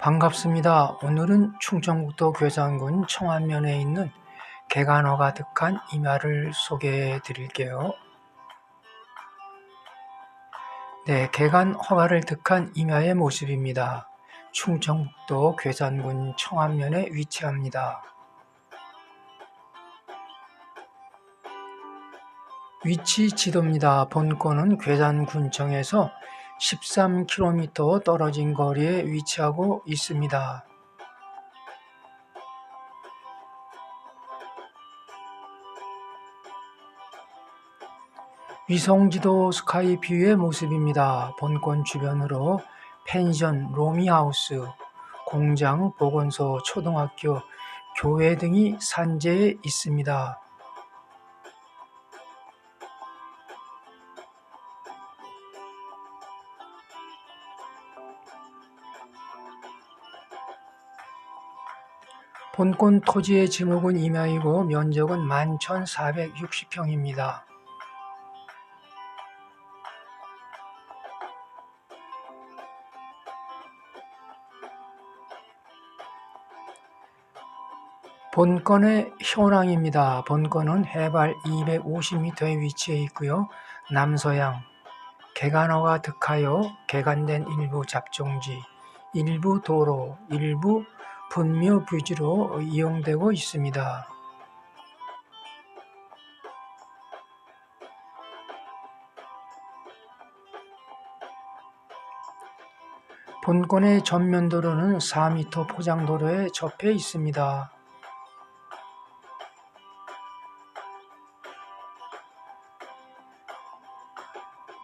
반갑습니다. 오늘은 충청북도 괴산군 청안면에 있는 개간호 가득한 임야를 소개해 드릴게요. 네, 개간 허가를 득한 임야의 모습입니다. 충청북도 괴산군 청안면에 위치합니다. 위치 지도입니다. 본권은 괴산군청에서 13km 떨어진 거리에 위치하고 있습니다. 위성지도 스카이뷰의 모습입니다. 본권 주변으로 펜션, 로미하우스, 공장, 보건소, 초등학교, 교회 등이 산재해 있습니다. 본권 토지의 지목은 임야이고 면적은 11,460평입니다. 본건의 현황입니다. 본건은 해발 250m에 위치해 있고요. 남서양, 개간호가 득하여 개간된 일부 잡종지, 일부 도로, 일부 분묘 부지로 이용되고 있습니다. 본권의 전면도로는 4m 포장도로에 접해 있습니다.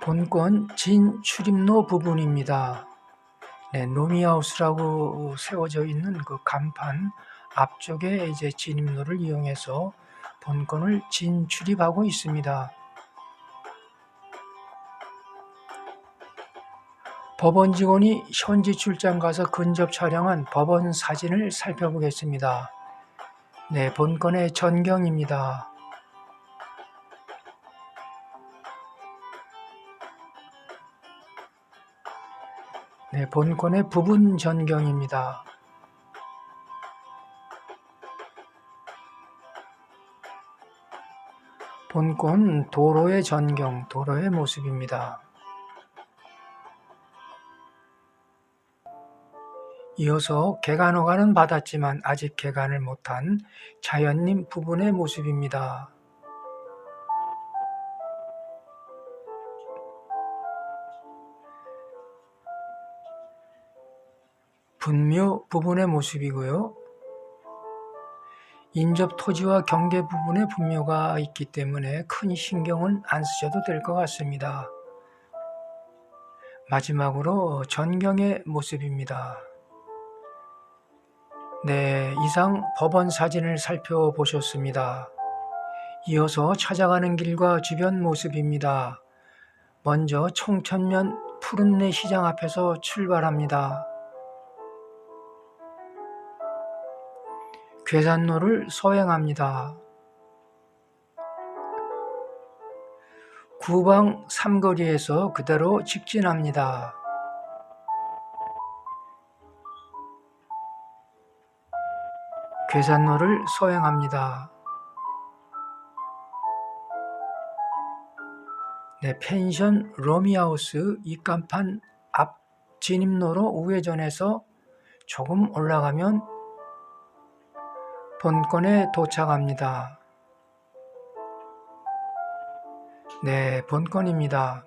본권 진출입로 부분입니다. 네, 노미하우스라고 세워져 있는 그 간판 앞쪽에 이제 진입로를 이용해서 본권을 진출입하고 있습니다. 법원 직원이 현지 출장 가서 근접 촬영한 법원 사진을 살펴보겠습니다. 네, 본건의 전경입니다. 본권의 부분 전경입니다. 본권 도로의 전경, 도로의 모습입니다. 이어서 개간 허가는 받았지만 아직 개간을 못한 자연님 부분의 모습입니다. 분묘 부분의 모습이고요. 인접 토지와 경계 부분에 분묘가 있기 때문에 큰 신경은 안 쓰셔도 될 것 같습니다. 마지막으로 전경의 모습입니다. 네, 이상 법원 사진을 살펴보셨습니다. 이어서 찾아가는 길과 주변 모습입니다. 먼저 청천면 푸른내 시장 앞에서 출발합니다. 괴산로를 소행합니다. 구방 삼거리에서 그대로 직진합니다. 괴산로를 소행합니다. 네, 펜션 로미하우스 입간판 앞 진입로로 우회전해서 조금 올라가면 본권에 도착합니다. 네, 본권입니다.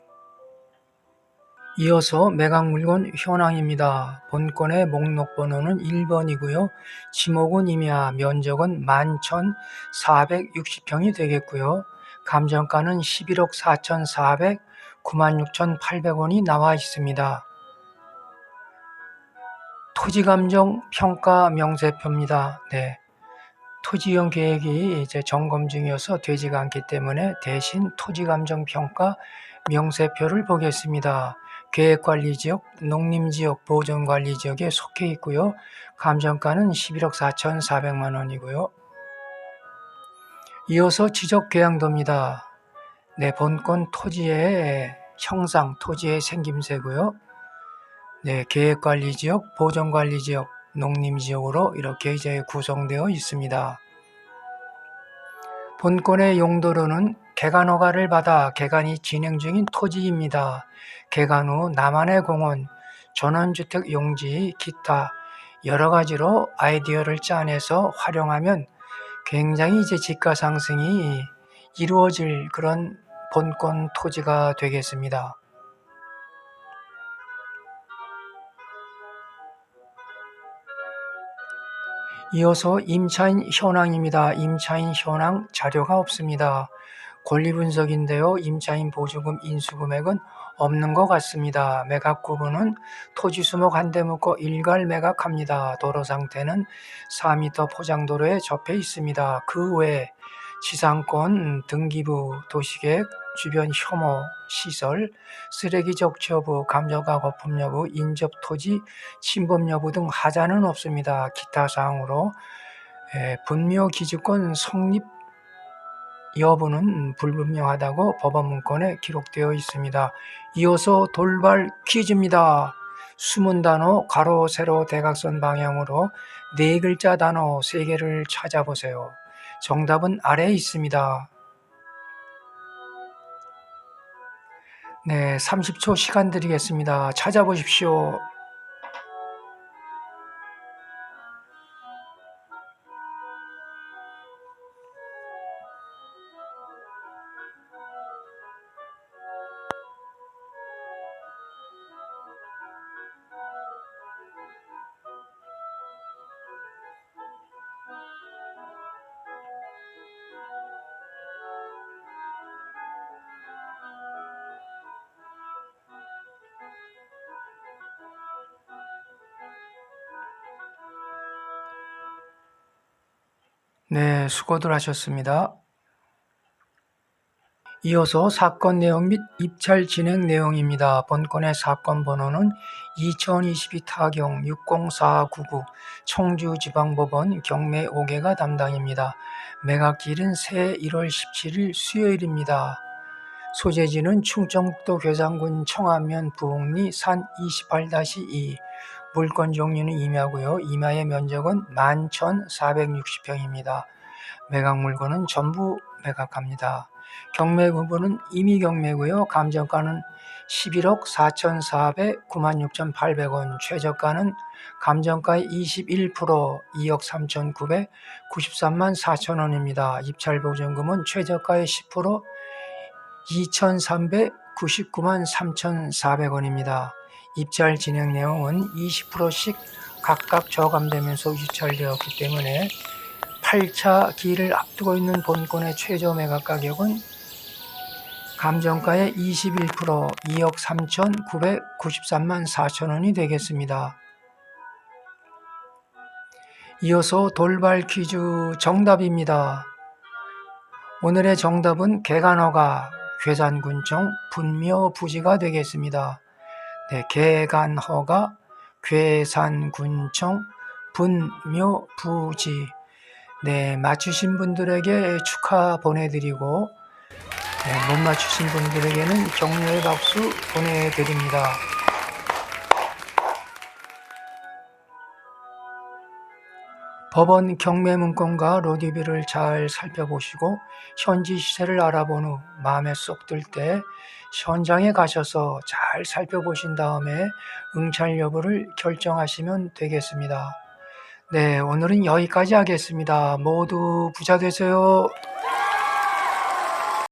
이어서 매각물건 현황입니다. 본권의 목록 번호는 1번이고요. 지목은 임야, 면적은 11,460평이 되겠고요. 감정가는 11억 4,400, 96,800원이 나와 있습니다. 토지감정 평가 명세표입니다. 네. 토지용 계획이 이제 점검 중이어서 되지가 않기 때문에 대신 토지감정평가 명세표를 보겠습니다. 계획관리지역, 농림지역, 보존관리지역에 속해 있고요. 감정가는 11억 4,400만 원이고요. 이어서 지적 계양도입니다. 네, 본권 토지의 형상, 토지의 생김새고요. 네, 계획관리지역, 보존관리지역, 농림지역으로 이렇게 이제 구성되어 있습니다. 본권의 용도로는 개간 허가를 받아 개간이 진행 중인 토지입니다. 개간 후 나만의 공원, 전원주택 용지, 기타 여러 가지로 아이디어를 짜내서 활용하면 굉장히 이제 집가 상승이 이루어질 그런 본권 토지가 되겠습니다. 이어서 임차인 현황입니다. 임차인 현황 자료가 없습니다. 권리 분석인데요. 임차인 보조금 인수금액은 없는 것 같습니다. 매각 구분은 토지 수목 한 대 묶어 일괄 매각합니다. 도로 상태는 4m 포장도로에 접해 있습니다. 그 외에 지상권, 등기부, 도시계획, 주변 혐오, 시설, 쓰레기 적치 여부, 감정가 거품 여부, 인접 토지, 침범 여부 등 하자는 없습니다. 기타 사항으로 에, 분묘 기지권 성립 여부는 불분명하다고 법원 문건에 기록되어 있습니다. 이어서 돌발 퀴즈입니다. 숨은 단어 가로 세로 대각선 방향으로 네 글자 단어 세 개를 찾아보세요. 정답은 아래에 있습니다. 네, 30초 시간 드리겠습니다. 찾아보십시오. 네, 수고들 하셨습니다. 이어서 사건 내용 및 입찰 진행 내용입니다. 본건의 사건 번호는 2022 타경 60499 청주지방법원 경매 5개가 담당입니다. 매각일은 새 1월 17일 수요일입니다. 소재지는 충청북도 괴산군 청안면 부흥리 산 28-2 물건 종류는 임야고요. 임야의 면적은 11,460평입니다. 매각 물건은 전부 매각합니다. 경매 부분은 임의 경매고요. 감정가는 11억 4,409만 6,800원, 최저가는 감정가의 21% 2억 3,993만 4천원입니다. 입찰 보증금은 최저가의 10% 2,399만 3,400원입니다. 입찰 진행 내용은 20%씩 각각 저감되면서 유찰되었기 때문에 8차 기일을 앞두고 있는 본권의 최저 매각 가격은 감정가의 21% 2억 3,993만 4천 원이 되겠습니다. 이어서 돌발 퀴즈 정답입니다. 오늘의 정답은 개간어가 괴산군청 분묘부지가 되겠습니다. 네, 개간허가 괴산군청 분묘부지 네, 맞추신 분들에게 축하 보내드리고 네, 못 맞추신 분들에게는 격려의 박수 보내드립니다. 법원 경매 문건과 로디비를 잘 살펴보시고 현지 시세를 알아본 후 마음에 쏙 들 때 현장에 가셔서 잘 살펴보신 다음에 응찰 여부를 결정하시면 되겠습니다. 네, 오늘은 여기까지 하겠습니다. 모두 부자 되세요.